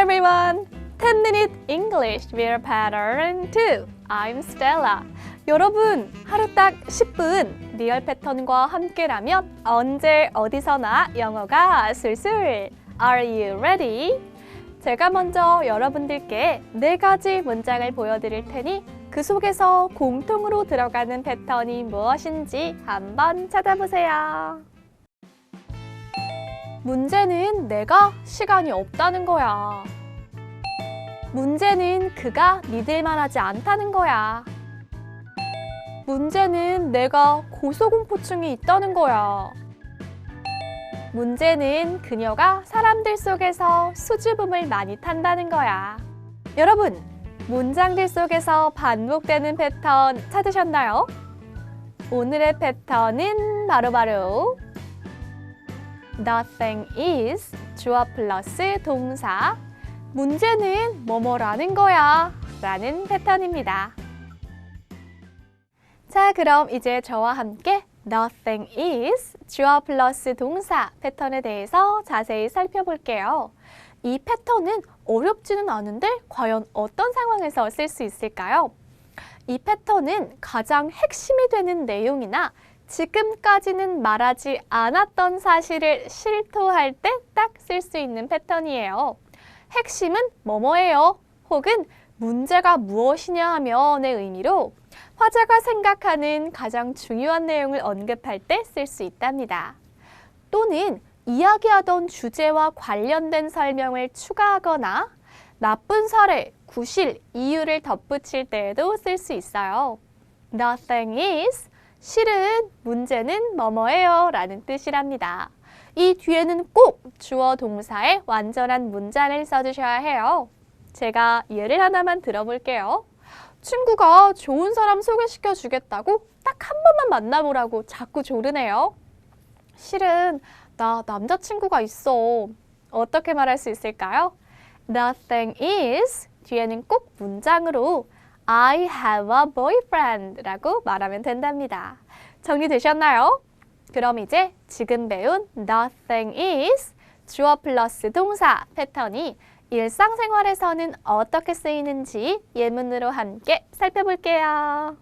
everyone. 10 Minute English with Pattern 2. I'm Stella. 여러분, 하루 딱 10분 리얼 패턴과 함께라면 언제 어디서나 영어가 술술. Are you ready? 제가 먼저 여러분들께 네 가지 문장을 보여드릴 테니 그 속에서 공통으로 들어가는 패턴이 무엇인지 한번 찾아보세요. 문제는 내가 시간이 없다는 거야. 문제는 그가 믿을 만하지 않다는 거야. 문제는 내가 고소공포증이 있다는 거야. 문제는 그녀가 사람들 속에서 수줍음을 많이 탄다는 거야. 여러분, 문장들 속에서 반복되는 패턴 찾으셨나요? 오늘의 패턴은 바로 바로 nothing is 주어 플러스 동사 문제는 뭐뭐라는 거야 라는 패턴입니다. 자, 그럼 이제 저와 함께 nothing is 주어 플러스 동사 패턴에 대해서 자세히 살펴볼게요. 이 패턴은 어렵지는 않은데 과연 어떤 상황에서 쓸 수 있을까요? 이 패턴은 가장 핵심이 되는 내용이나 지금까지는 말하지 않았던 사실을 실토할 때 딱 쓸 수 있는 패턴이에요. 핵심은 뭐뭐예요? 혹은 문제가 무엇이냐 하면의 의미로 화자가 생각하는 가장 중요한 내용을 언급할 때 쓸 수 있답니다. 또는 이야기하던 주제와 관련된 설명을 추가하거나 나쁜 사례, 구실, 이유를 덧붙일 때에도 쓸 수 있어요. Nothing is 실은 문제는 뭐뭐예요 라는 뜻이랍니다. 이 뒤에는 꼭 주어 동사의 완전한 문장을 써주셔야 해요. 제가 예를 하나만 들어볼게요. 친구가 좋은 사람 소개시켜 주겠다고 딱 한 번만 만나보라고 자꾸 조르네요. 실은 나 남자친구가 있어. 어떻게 말할 수 있을까요? Nothing is 뒤에는 꼭 문장으로 I have a boyfriend 라고 말하면 된답니다. 정리되셨나요? 그럼 이제 지금 배운 nothing is 주어 플러스 동사 패턴이 일상생활에서는 어떻게 쓰이는지 예문으로 함께 살펴볼게요.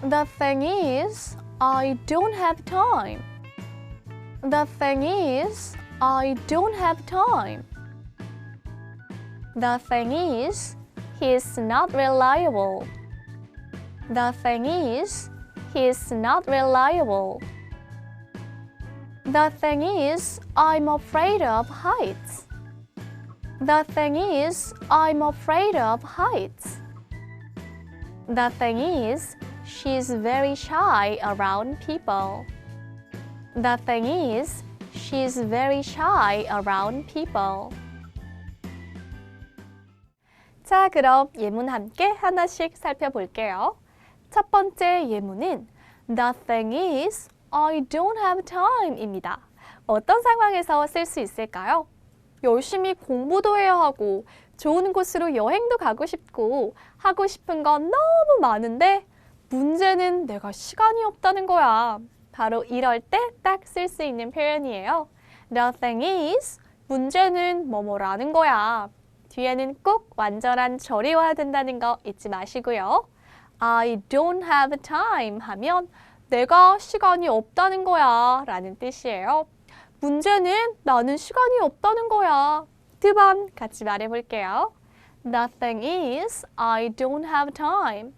The thing is, I don't have time. The thing is, I don't have time. The thing is, he's not reliable. The thing is, he's not reliable. The thing is, I'm afraid of heights. The thing is, I'm afraid of heights. The thing is, she's very shy around people. The thing is, she's very shy around people. 자, 그럼 예문 함께 하나씩 살펴볼게요. 첫 번째 예문은 The thing is, I don't have time입니다. 어떤 상황에서 쓸 수 있을까요? 열심히 공부도 해야 하고 좋은 곳으로 여행도 가고 싶고 하고 싶은 건 너무 많은데 문제는 내가 시간이 없다는 거야. 바로 이럴 때 딱 쓸 수 있는 표현이에요. Nothing is 문제는 뭐뭐라는 거야. 뒤에는 꼭 완전한 절이어야 된다는 거 잊지 마시고요. I don't have time 하면 내가 시간이 없다는 거야 라는 뜻이에요. 문제는 나는 시간이 없다는 거야. 두 번 같이 말해볼게요. Nothing is, I don't have time.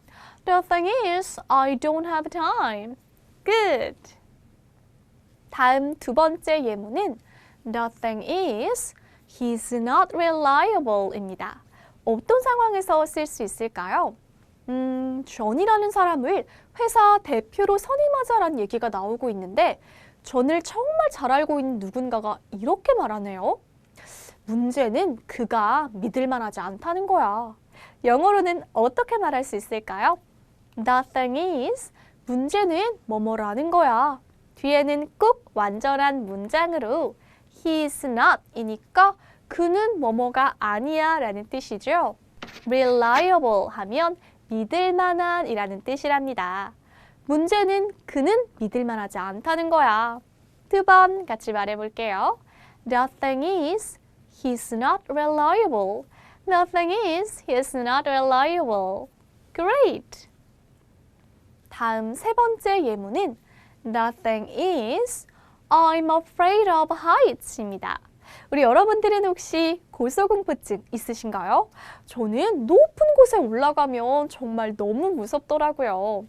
Nothing is, I don't have time. Good. 다음 두 번째 예문은 Nothing is, he's not reliable입니다. 어떤 상황에서 쓸 수 있을까요? 음, 존이라는 사람을 회사 대표로 선임하자란 얘기가 나오고 있는데 존을 정말 잘 알고 있는 누군가가 이렇게 말하네요. 문제는 그가 믿을 만하지 않다는 거야. 영어로는 어떻게 말할 수 있을까요? Nothing is 문제는 뭐뭐라는 거야. 뒤에는 꼭 완전한 문장으로 he is not 이니까 그는 뭐뭐가 아니야 라는 뜻이죠. reliable 하면 믿을 만한 이라는 뜻이랍니다. 문제는 그는 믿을 만하지 않다는 거야. 두 번 같이 말해볼게요. Nothing is, he's not reliable. The thing is, he's not reliable. Great! 다음 세 번째 예문은 The thing is, I'm afraid of heights입니다. 우리 여러분들은 혹시 고소공포증 있으신가요? 저는 높은 곳에 올라가면 정말 너무 무섭더라고요.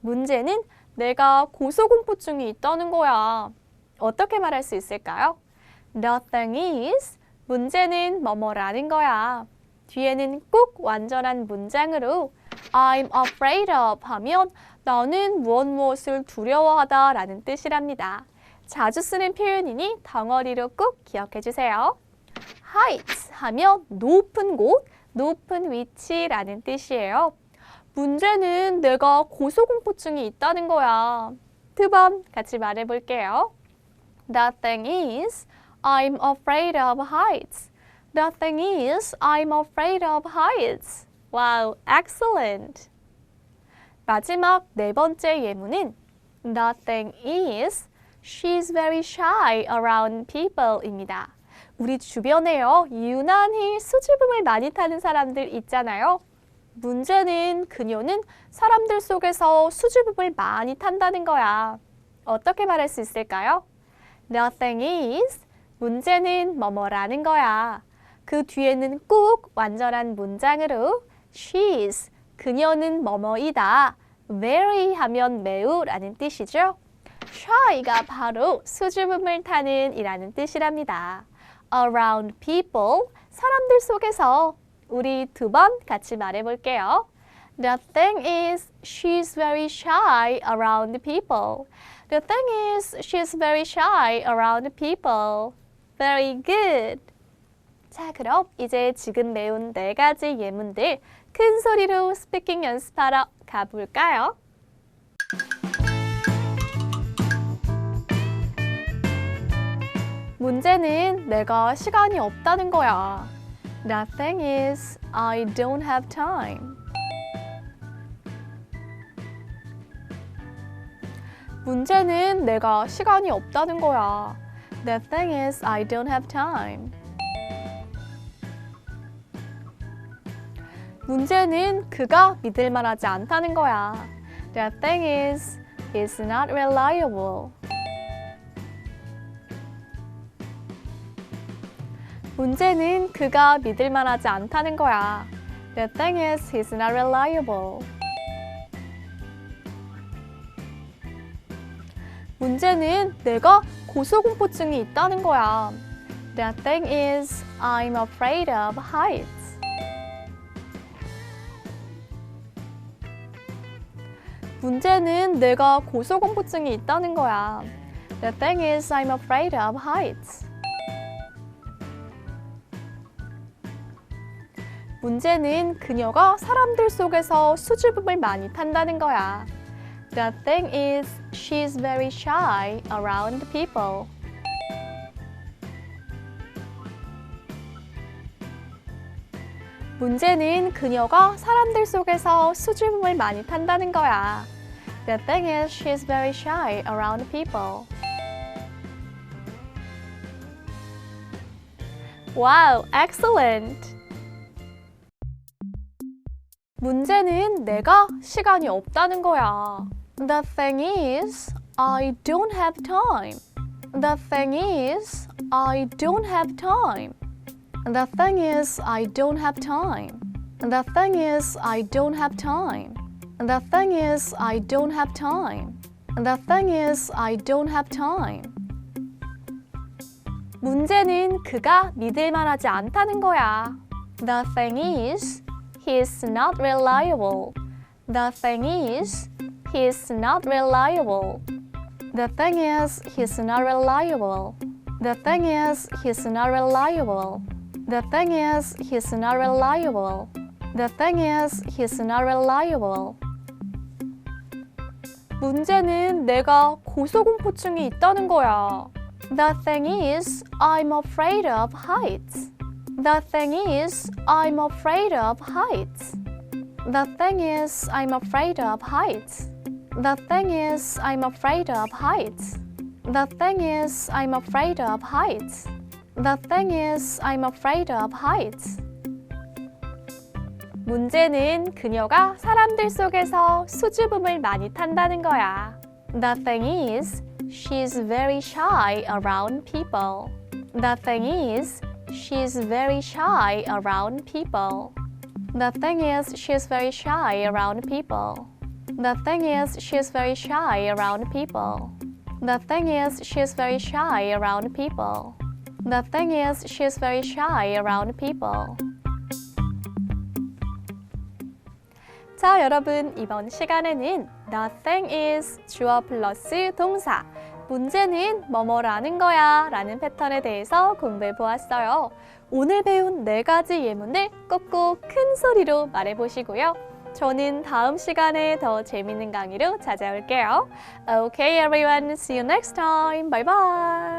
문제는 내가 고소공포증이 있다는 거야. 어떻게 말할 수 있을까요? The thing is, 문제는 뭐뭐라는 거야. 뒤에는 꼭 완전한 문장으로 I'm afraid of 하면 나는 무엇 무엇을 두려워하다 라는 뜻이랍니다. 자주 쓰는 표현이니 덩어리로 꼭 기억해 주세요. heights 하면 높은 곳, 높은 위치라는 뜻이에요. 문제는 내가 고소공포증이 있다는 거야. 두 번 같이 말해 볼게요. The thing is, I'm afraid of heights. The thing is, I'm afraid of heights. Wow, excellent. 마지막 네 번째 예문은 The thing is, she's very shy around people입니다. 우리 주변에요, 유난히 수줍음을 많이 타는 사람들 있잖아요. 문제는 그녀는 사람들 속에서 수줍음을 많이 탄다는 거야. 어떻게 말할 수 있을까요? The thing is, 문제는 뭐뭐라는 거야. 그 뒤에는 꼭 완전한 문장으로 she's, 그녀는 뭐뭐이다. very 하면 매우 라는 뜻이죠. Shy가 바로 수줍음을 타는 이라는 뜻이랍니다. around people, 사람들 속에서 우리 두 번 같이 말해 볼게요. The thing is, she's very shy around people. The thing is, she's very shy around people. Very good. 자, 그럼 이제 지금 배운 네 가지 예문들 큰 소리로 스피킹 연습하러 가볼까요? 문제는 내가 시간이 없다는 거야. The thing is, I don't have time. 문제는 내가 시간이 없다는 거야. The thing is, I don't have time. 문제는 그가 믿을 만하지 않다는 거야. The thing is, he's not reliable. 문제는 그가 믿을 만하지 않다는 거야. The thing is, he's not reliable. 문제는 내가 고소공포증이 있다는 거야. The thing is, I'm afraid of heights. 문제는 내가 고소공포증이 있다는 거야. The thing is, I'm afraid of heights. 문제는 그녀가 사람들 속에서 수줍음을 많이 탄다는 거야. The thing is, she's very shy around people. 문제는 그녀가 사람들 속에서 수줍음을 많이 탄다는 거야. The thing is, she's very shy around people. Wow, excellent! 문제는 내가 시간이 없다는 거야. The thing is, I don't have time. The thing is, I don't have time. The thing is, I don't have time. The thing is, I don't have time. The thing is, I don't have time. The thing is, I don't have time. 문제는 그가 믿을 만하지 않다는 거야. The thing is, he's not reliable. The thing is, he's not reliable. The thing is, he's not reliable. The thing is, he's not reliable. The thing is, he's not reliable. The thing is, he's not reliable. 문제는 내가 고소공포증이 있다는 거야. The thing is, I'm afraid of heights. The thing is, I'm afraid of heights. The thing is, I'm afraid of heights. The thing is, I'm afraid of heights. The thing is, I'm afraid of heights. The thing is, I'm afraid of heights. 문제는 그녀가 사람들 속에서 수줍음을 많이 탄다는 거야. The thing is, she's very shy around people. The thing is, she's very shy around people. The thing is, she's very shy around people. The thing is, she's very shy around people. The thing is, she's very shy around people. The thing is, she's very shy around people. 자, 여러분, 이번 시간에는 nothing is 주어 플러스 동사, 문제는 뭐뭐라는 거야 라는 패턴에 대해서 공부해 보았어요. 오늘 배운 네 가지 예문을 꼭꼭 큰 소리로 말해 보시고요. 저는 다음 시간에 더 재밌는 강의로 찾아올게요. Okay, everyone. See you next time. Bye bye.